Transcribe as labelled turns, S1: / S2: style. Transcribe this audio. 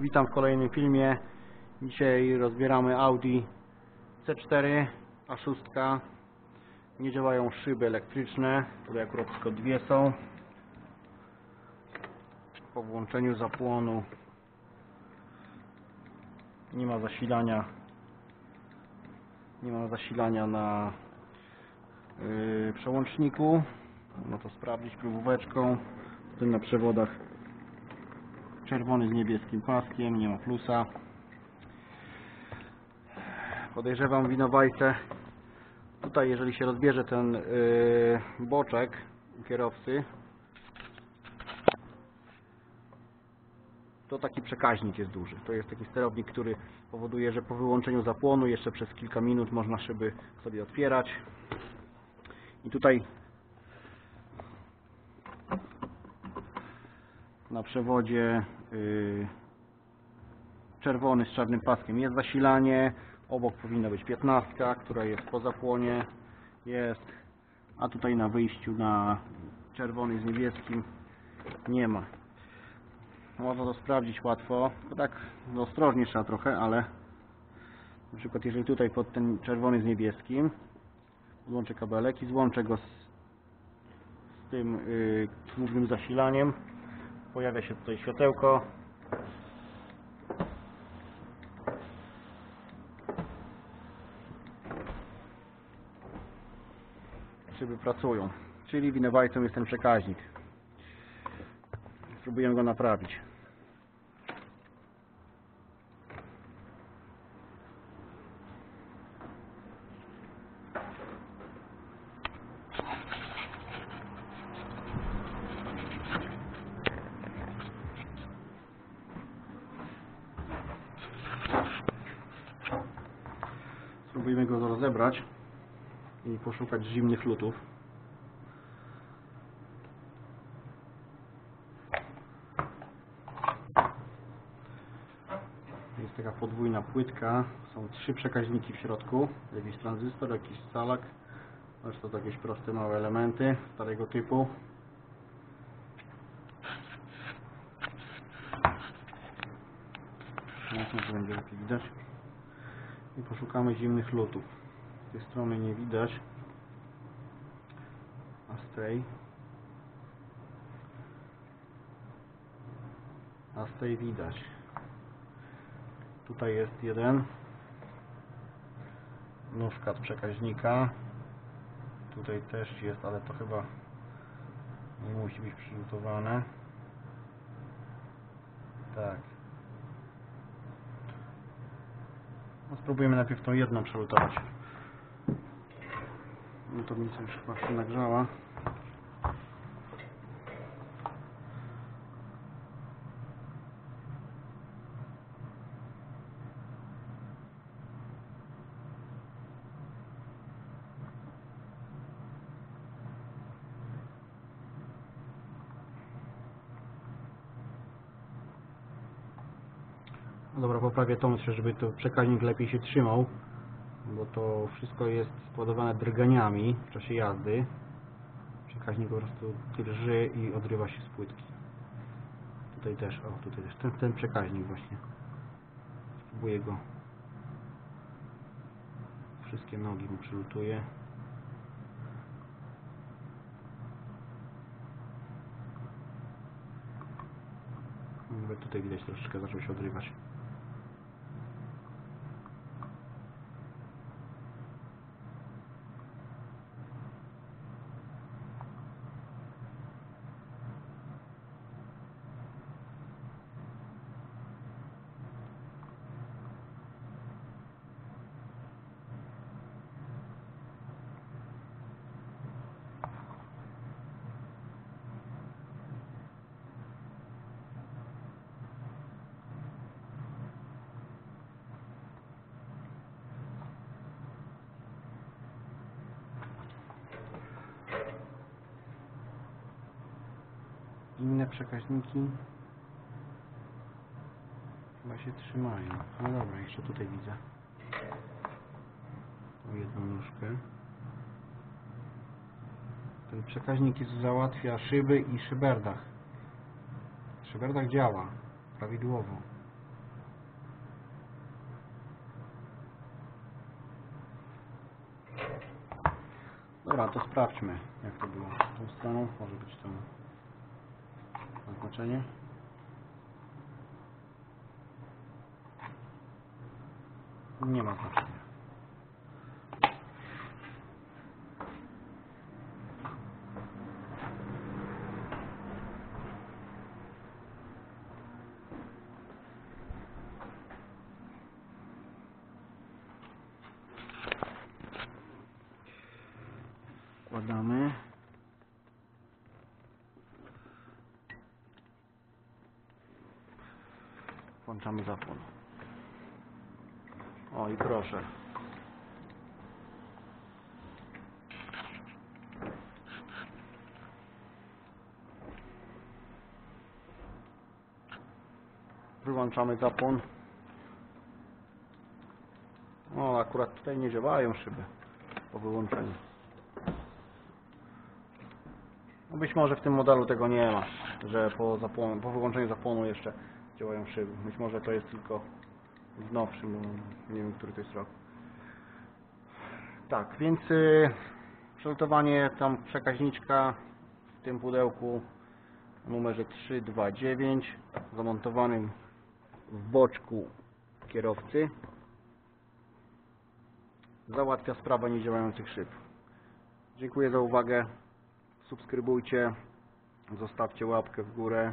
S1: Witam w kolejnym filmie. Dzisiaj rozbieramy Audi C4 A6. Nie działają szyby elektryczne. Tutaj akurat tylko dwie są. Po włączeniu zapłonu nie ma zasilania nie ma zasilania na yy, przełączniku. Można to sprawdzić próbóweczką. Potem na przewodach czerwony z niebieskim paskiem, nie ma plusa. Podejrzewam winowajcę. Tutaj jeżeli się rozbierze ten yy, boczek kierowcy, to taki przekaźnik jest duży. To jest taki sterownik, który powoduje, że po wyłączeniu zapłonu jeszcze przez kilka minut można szyby sobie otwierać. I tutaj na przewodzie czerwony z czarnym paskiem. Jest zasilanie, obok powinna być 15, która jest po zapłonie, jest, a tutaj na wyjściu na czerwony z niebieskim nie ma. Można to sprawdzić łatwo, tak no, ostrożnie trzeba trochę, ale na przykład jeżeli tutaj pod ten czerwony z niebieskim złączę kabelek i złączę go z, z tym yy, głównym zasilaniem pojawia się tutaj światełko. Szyby pracują. Czyli winowajcą jest ten przekaźnik. Spróbujemy go naprawić Spróbujemy go rozebrać i poszukać zimnych lutów. Jest taka podwójna płytka. Są trzy przekaźniki w środku. Jakiś tranzystor, jakiś scalak. Zresztą to jakieś proste małe elementy starego typu. Jasne, to będzie lepiej widać i poszukamy zimnych lutów. Z tej strony nie widać, a z tej a z tej widać. Tutaj jest jeden nóżka od przekaźnika. Tutaj też jest, ale to chyba nie musi być przylutowane. Tak. No, spróbujemy najpierw tą jedną przelutować. No to nic już chyba się nagrzała. No dobra, poprawię tą myślę, żeby to przekaźnik lepiej się trzymał, bo to wszystko jest spowodowane drganiami w czasie jazdy. Przekaźnik po prostu drży i odrywa się z płytki. Tutaj też, o tutaj też, ten, ten przekaźnik właśnie. Spróbuję go. Wszystkie nogi mu przylutuję. Nawet tutaj widać troszeczkę zaczął się odrywać. inne przekaźniki chyba się trzymają. No dobra, jeszcze tutaj widzę. Tą jedną nóżkę. Ten przekaźnik jest, załatwia szyby i szyberdach. Szyberdach działa prawidłowo. Dobra, to sprawdźmy jak to było z tą stroną, może być tą oznaczenie. Nie ma znaczenia. Wkładamy. Włączamy zapłon. O i proszę. Wyłączamy zapłon. O, akurat tutaj nie działają szyby po wyłączeniu. No być może w tym modelu tego nie ma, że po, zapłonu, po wyłączeniu zapłonu jeszcze działają szyby. Być może to jest tylko w nowszym, no, nie wiem, który to jest rok. Tak, więc y, tam przekaźniczka w tym pudełku numerze 329 zamontowanym w boczku kierowcy załatwia sprawę niedziałających szyb. Dziękuję za uwagę. Subskrybujcie, zostawcie łapkę w górę.